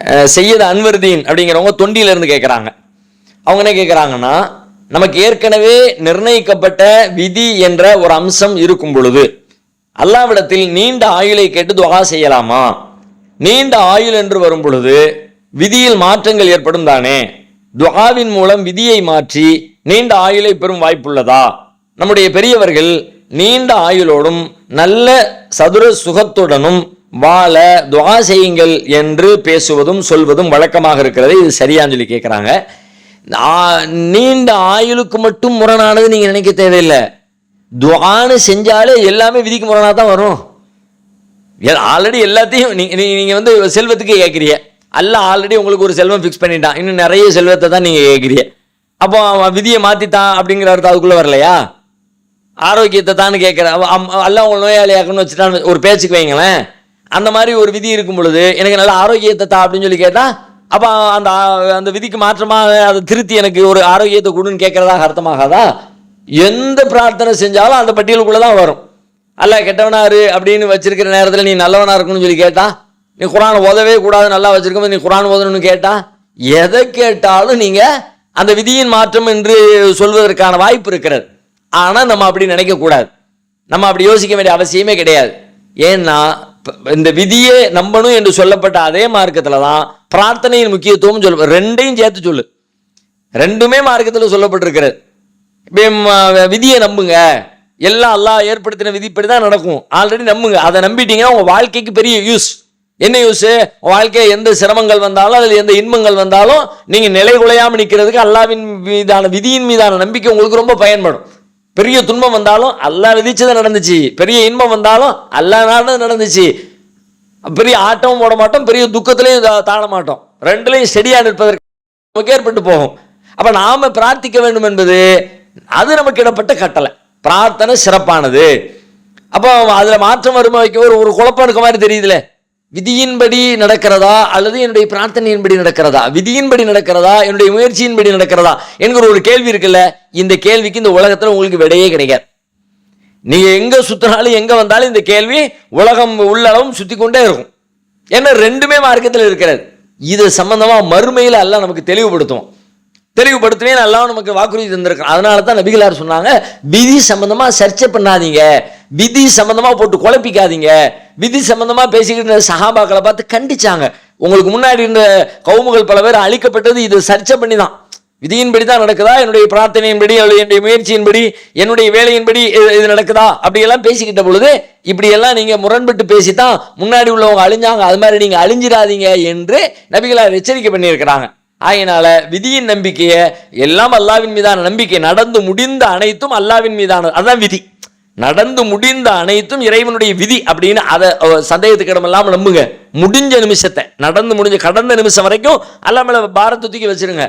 செய்யத செய்யது அன்வர்தீன் அப்படிங்கிறவங்க தொண்டியிலேருந்து கேட்குறாங்க அவங்க என்ன கேட்குறாங்கன்னா நமக்கு ஏற்கனவே நிர்ணயிக்கப்பட்ட விதி என்ற ஒரு அம்சம் இருக்கும் பொழுது அல்லாவிடத்தில் நீண்ட ஆயுளை கேட்டு துவா செய்யலாமா? நீண்ட ஆயுள் என்று வரும் பொழுது விதியில் மாற்றங்கள் ஏற்படும் தானே? துவாவின் மூலம் விதியை மாற்றி நீண்ட ஆயுளை பெறும் வாய்ப்புள்ளதா? நம்முடைய பெரியவர்கள் நீண்ட ஆயுளோடும் நல்ல சதுர சுகத்துடனும் வாழ துவா செய்யுங்கள் என்று பேசுவதும் சொல்வதும் வழக்கமாக இருக்கிறது இது சரியான்னு சொல்லி கேட்குறாங்க நீண்ட ஆயுளுக்கு மட்டும் முரணானது நீங்கள் நினைக்க தேவையில்லை. துவான்னு செஞ்சாலே எல்லாமே விதிக்கு முரணாக தான் வரும் ஆல்ரெடி எல்லாத்தையும் நீ நீங்கள் வந்து செல்வத்துக்கு கேட்குறீங்க அல்ல ஆல்ரெடி உங்களுக்கு ஒரு செல்வம் ஃபிக்ஸ் பண்ணிட்டான். இன்னும் நிறைய செல்வத்தை தான் நீங்கள் கேட்குறீங்க அப்போ அவன் விதியை மாற்றித்தான் அப்படிங்கிற அர்த்தம் அதுக்குள்ளே வரலையா? ஆரோக்கியத்தை தான் கேட்குற அல்ல உங்களை நோயாளியாக்கணும்னு வச்சுட்டான்னு ஒரு பேச்சுக்கு வைங்களேன். அந்த மாதிரி ஒரு விதி இருக்கும் பொழுது எனக்கு நல்ல ஆரோக்கியத்தை தா அப்படின்னு சொல்லி கேட்டால் அப்போ அந்த அந்த விதிக்கு மாற்றமாக அதை திருத்தி எனக்கு ஒரு ஆரோக்கியத்தை கொடுன்னு கேட்குறதாக அர்த்தமாகாதா? எந்த பிரார்த்தனை செஞ்சாலும் அந்த பட்டியலுக்குள்ளே தான் வரும். அல்ல கெட்டவனாரு அப்படின்னு வச்சிருக்கிற நேரத்தில் நீ நல்லவனாக இருக்கணும்னு சொல்லி கேட்டால் நீ குரான் ஓதவே கூடாது நல்லா வச்சிருக்கும் நீ குரான் ஓதணும்னு கேட்டால் எதை கேட்டாலும் நீங்கள் அந்த விதியின் மாற்றம் என்று சொல்வதற்கான வாய்ப்பு இருக்கிறது. ஆனால் நம்ம அப்படி நினைக்கக்கூடாது. நம்ம அப்படி யோசிக்க வேண்டிய அவசியமே கிடையாது. ஏன்னா இந்த விதியே நம்பணும் என்று சொல்லப்பட்ட அதே மார்க்கத்தில் தான் பிரார்த்தனையின் முக்கியத்துவம் சொல்ல ரெண்டையும் சேர்த்து சொல்லு. ரெண்டுமே மார்க்கத்தில் சொல்லப்பட்டிருக்கிறது. விதியை நம்புங்க. எல்லாம் அல்லாஹ் ஏற்படுத்தின விதிப்படி தான் நடக்கும். ஆல்ரெடி நம்புங்க. அதை நம்பிட்டீங்கன்னா உங்கள் வாழ்க்கைக்கு பெரிய யூஸ் என்ன யூஸ் வாழ்க்கையில் எந்த சிரமங்கள் வந்தாலும் அதில் எந்த இன்பங்கள் வந்தாலும் நீங்கள் நிலை குலையாமல் நிற்கிறதுக்கு அல்லாவின் மீதான விதியின் மீதான நம்பிக்கை உங்களுக்கு ரொம்ப பயன்படும். பெரிய துன்பம் வந்தாலும் அல்லா விதிச்சது நடந்துச்சு. பெரிய இன்பம் வந்தாலும் அல்லா நாடு நடந்துச்சு. பெரிய ஆட்டமும் போட மாட்டோம் பெரிய துக்கத்திலையும் தாழ மாட்டோம். ரெண்டுலையும் செடியாக நிற்பதற்கு நமக்கு ஏற்பட்டு போகும். அப்போ நாம் பிரார்த்திக்க வேண்டும் என்பது அது நமக்கு இடப்பட்ட கட்டளை. பிரார்த்தனை சிறப்பானது. அப்போ அதில் மாற்றம் வருமா வைக்க ஒரு ஒரு குழப்பம் இருக்க மாதிரி தெரியுதுல. விதியின்படி நடக்கிறதா அல்லது என்னுடைய பிரார்த்தனையின்படி நடக்கிறதா? விதியின்படி நடக்கிறதா? என்னுடைய முயற்சியின்படி நடக்கிறதா? என்கிற ஒரு கேள்வி இருக்குல்ல? இந்த கேள்விக்கு இந்த உலகத்தில் உங்களுக்கு விடையே கிடைக்காது. நீங்க எங்க சுத்தினாலும் எங்க வந்தாலும் இந்த கேள்வி உலகம் உள்ளளவும் சுத்தி கொண்டே இருக்கும். ஏன்னா ரெண்டுமே மார்க்கத்தில் இருக்கிறது. இது சம்பந்தமா மறுமையில் அல்ல நமக்கு தெளிவுபடுத்துவோம் தெளிவுபடுத்துவேன் நல்லா நமக்கு வாக்குறுதி தந்திருக்கான் அதனால தான் நபிகளார் சொன்னாங்க விதி சம்பந்தமாக சர்ச்சை பண்ணாதீங்க. விதி சம்பந்தமாக போட்டு குழப்பிக்காதீங்க. விதி சம்பந்தமாக பேசிக்கிட்டு இருந்த சஹாபாக்களை பார்த்து கண்டிச்சாங்க. உங்களுக்கு முன்னாடி இருந்த கவுமுகள் பல பேர் அழிக்கப்பட்டது இது சர்ச்சை பண்ணி தான் விதியின்படி தான் நடக்குதா? என்னுடைய பிரார்த்தனையின்படி அல்லது என்னுடைய முயற்சியின்படி என்னுடைய வேலையின்படி இது- நடக்குதா? அப்படியெல்லாம் பேசிக்கிட்ட பொழுது இப்படியெல்லாம் நீங்கள் முரண்பட்டு பேசி தான் முன்னாடி உள்ளவங்க அழிஞ்சாங்க. அது மாதிரி நீங்கள் அழிஞ்சிடாதீங்க என்று நபிகளார் எச்சரிக்கை பண்ணியிருக்கிறாங்க. ஆயினால விதியின் நம்பிக்கையை எல்லாம் அல்லாவின் மீதான நம்பிக்கை நடந்து முடிந்த அனைத்தும் அல்லாவின் மீதான அதான் விதி. நடந்து முடிந்த அனைத்தும் இறைவனுடைய விதி அப்படின்னு அதை சந்தேகத்துக்கிடம் சந்தேகத்துக்கு இடமெல்லாம் நம்புங்க. முடிஞ்ச நிமிஷத்தை நடந்து முடிஞ்ச கடந்த நிமிஷம் வரைக்கும் அல்லாமல் பாரத்தை தூக்கி வச்சிருங்க.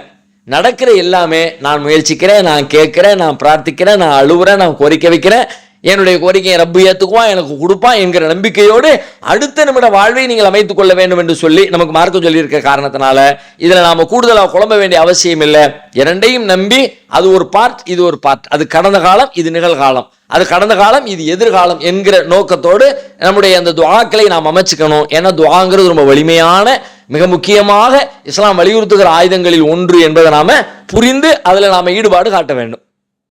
நடக்கிற எல்லாமே நான் முயற்சிக்கிறேன் நான் கேட்குறேன் நான் பிரார்த்திக்கிறேன் நான் அழுவுறேன் நான் கோரிக்கை வைக்கிறேன். என்னுடைய கோரிக்கையை ரப்பு ஏற்றுக்குவான் எனக்கு கொடுப்பான் என்கிற நம்பிக்கையோடு அடுத்த நிமிட வாழ்வை நீங்கள் அமைத்துக் கொள்ள வேண்டும் என்று சொல்லி நமக்கு மார்க்கம் சொல்லியிருக்க காரணத்தினால இதில் நாம் கூடுதலாக குழம்ப வேண்டிய அவசியம் இல்லை. இரண்டையும் நம்பி அது ஒரு பார்ட் இது ஒரு பார்ட் அது கடந்த காலம் இது நிகழ்காலம். அது கடந்த காலம் இது எதிர்காலம் என்கிற நோக்கத்தோடு நம்முடைய அந்த துவாக்களை நாம் அமைச்சுக்கணும். ஏன்னா துவாங்கிறது ரொம்ப வலிமையான மிக முக்கியமாக இஸ்லாம் வலியுறுத்துகிற ஆயுதங்களில் ஒன்று என்பதை நாம் புரிந்து அதில் நாம் ஈடுபாடு காட்ட வேண்டும்.